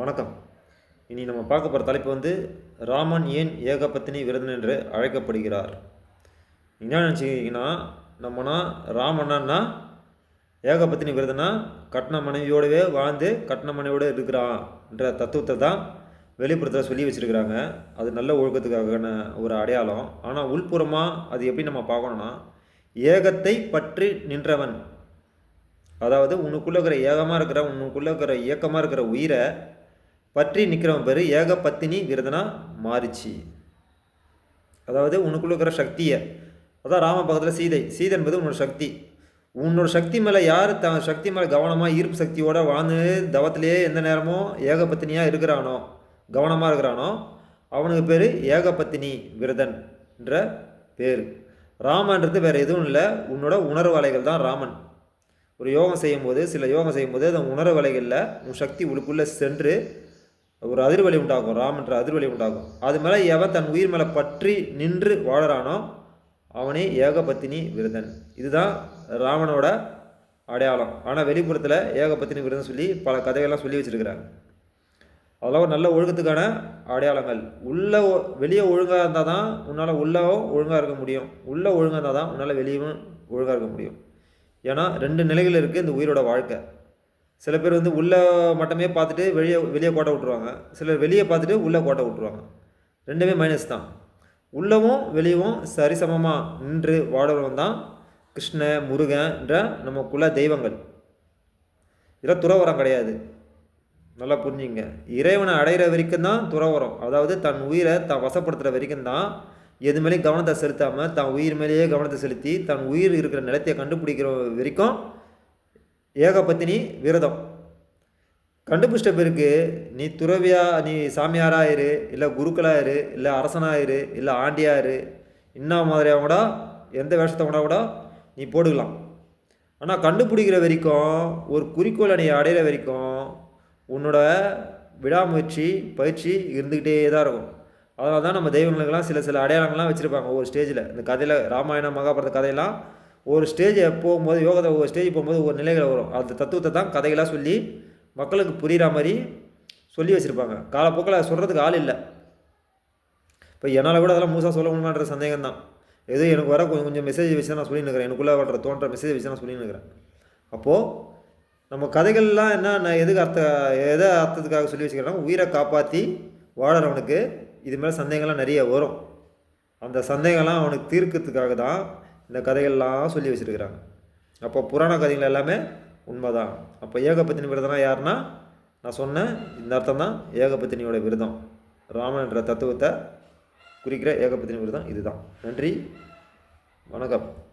வணக்கம். இனி நம்ம பார்க்க போகிற தலைப்பு வந்து ராமன் ஏன் ஏகபத்தினி விரதன் என்று அழைக்கப்படுகிறார்? என்ன நினச்சிக்கிங்கன்னா நம்மனா ராமன்னா ஏகபத்தினி விரதனா கட்டின மனைவியோடவே வாழ்ந்து கட்டின மனைவியோடு இருக்கிறான்ற தத்துவத்தை தான் வெளிப்புறத்தில் சொல்லி வச்சுருக்கிறாங்க. அது நல்ல ஒழுக்கத்துக்கான ஒரு அடையாளம். ஆனால் உள்புறமாக அது எப்படி நம்ம பார்க்கணுன்னா ஏகத்தை பற்றி நின்றவன். அதாவது உனக்குள்ளே இருக்கிற ஏகமாக இருக்கிற உனக்குள்ளே இருக்கிற இயக்கமாக இருக்கிற உயிரை பற்றி நிற்கிறவன் பேர் ஏக பத்தினி விரதனா மாறிச்சு. அதாவது உனக்குள்ளே இருக்கிற சக்தியை அதான் ராம பக்கத்தில் சீதை சீதை என்பது உன்னோட சக்தி. உன்னோட சக்தி மேலே யார் த சக்தி மேலே கவனமாக ஈர்ப்பு சக்தியோடு வாழ்ந்து தவத்திலேயே எந்த நேரமும் ஏகபத்தினியாக இருக்கிறானோ கவனமாக இருக்கிறானோ அவனுக்கு பேர் ஏகபத்தினி விரதன்ன்ற பேர். ராமன்றது வேறு எதுவும் இல்லை உன்னோட உணர்வு அலைகள் தான் ராமன். ஒரு யோகம் செய்யும்போது சில யோகம் செய்யும்போது அந்த உணர்வு வலைகளில் உன் சக்தி உளுக்குள்ளே சென்று ஒரு அதிர்வலி உண்டாகும் ராமன்ற அதிர்வலி உண்டாகும். அது மேலே எவன் தன் உயிர் மேலே பற்றி நின்று வாழறானோ அவனே ஏகபத்தினி விருதன். இதுதான் ராமனோட அடையாளம். ஆனால் வெளிப்புறத்தில் ஏகபத்தினி விருதன் சொல்லி பல கதைகள்லாம் சொல்லி வச்சுருக்கிறாங்க. அதெல்லாம் ஒரு நல்ல ஒழுக்கத்துக்கான அடையாளங்கள். உள்ளே வெளியே ஒழுங்காக இருந்தால் தான் உன்னால் உள்ளவும் ஒழுங்காக இருக்க முடியும். உள்ளே ஒழுங்காக இருந்தால் தான் உன்னால் வெளியும் ஒழுங்காக இருக்க முடியும். ஏன்னா ரெண்டு நிலைகள் இருக்குது இந்த உயிரோட வாழ்க்கை. சில பேர் வந்து உள்ளே மட்டுமே பார்த்துட்டு வெளியே வெளியே கோட்டை விட்ருவாங்க சிலர் வெளியே பார்த்துட்டு உள்ளே கோட்டை விட்ருவாங்க ரெண்டுமே மைனஸ் தான். உள்ளவும் வெளியவும் சரிசமமாக நின்று வாடுறவன் தான் கிருஷ்ண முருகன்ற நம்ம குல தெய்வங்கள். இதெல்லாம் துறவரம் கிடையாது. நல்லா புரிஞ்சுங்க. இறைவனை அடைகிற வரைக்கும் தான் துறவரம். அதாவது தன் உயிரை தான் வசப்படுத்துகிற வரைக்கும் தான் எது மேலேயும் கவனத்தை செலுத்தாமல் தான் உயிர் மேலேயே கவனத்தை செலுத்தி தன் உயிர் இருக்கிற நிலத்தை கண்டுபிடிக்கிற வரைக்கும் ஏகபத்தினி விரதம். கண்டுபிடிச்சிட்ட பிறகு நீ துறவியா நீ சாமியாராக இரு இல்லை குருக்களாக இரு இல்லை அரசனாக இரு இல்லை ஆண்டியாக இரு. மாதிரியாக கூட எந்த வேஷத்தை கூட கூட நீ போடுக்கலாம் ஆனால் கண்டுபிடிக்கிற வரைக்கும் ஒரு குறிக்கோளை நீ அடையிற வரைக்கும் உன்னோட விடாமுயற்சி பயிற்சி இருந்துக்கிட்டே தான் இருக்கும். அதனால தான் நம்ம தெய்வங்களுக்கெல்லாம் சில சில அடையாளங்கள்லாம் வச்சுருப்பாங்க ஒவ்வொரு ஸ்டேஜில் இந்த கதையில் ராமாயணம் மகாபாரத கதையெல்லாம் ஒரு ஸ்டேஜை போகும்போது யோகத்தை ஒரு ஸ்டேஜ் போகும்போது ஒரு நிலைகள் வரும். அந்த தத்துவத்தை தான் கதைகளாக சொல்லி மக்களுக்கு புரிகிற மாதிரி சொல்லி வச்சுருப்பாங்க. காலப்போக்கில் சொல்கிறதுக்கு ஆள் இல்லை. இப்போ என்னால் கூட அதெல்லாம் முழுசாக சொல்ல முடியுமான்ற சந்தேகம் தான். எதுவும் எனக்கு வர கொஞ்சம் கொஞ்சம் மெசேஜ் வச்சு நான் சொல்லின்னு எனக்குள்ளே வர தோன்ற மெசேஜ் வச்சு நான் சொல்லின்னு இருக்கிறேன். அப்போது நம்ம கதைகள்லாம் என்ன நான் எதுக்கு அர்த்த எதை அர்த்தத்துக்காக சொல்லி வச்சுக்கிறேன்னா உயிரை காப்பாற்றி வாழறவனுக்கு இது மேலே சந்தேகங்கள்லாம் நிறைய வரும். அந்த சந்தேகம்லாம் அவனுக்கு தீர்க்கிறதுக்காக தான் இந்த கதைகள்லாம் சொல்லி வச்சுருக்கிறாங்க. அப்போ புராண கதைகள் எல்லாமே உண்மை தான் அப்போ ஏகபத்தினி விரதம்னா யாருன்னா? நான் சொன்னேன் இந்த அர்த்தம் தான் ஏகபத்தினியோட விரதம். ராமன் என்ற தத்துவத்தை குறிக்கிற ஏகபத்தினி விரதம் இதுதான். நன்றி. வணக்கம்.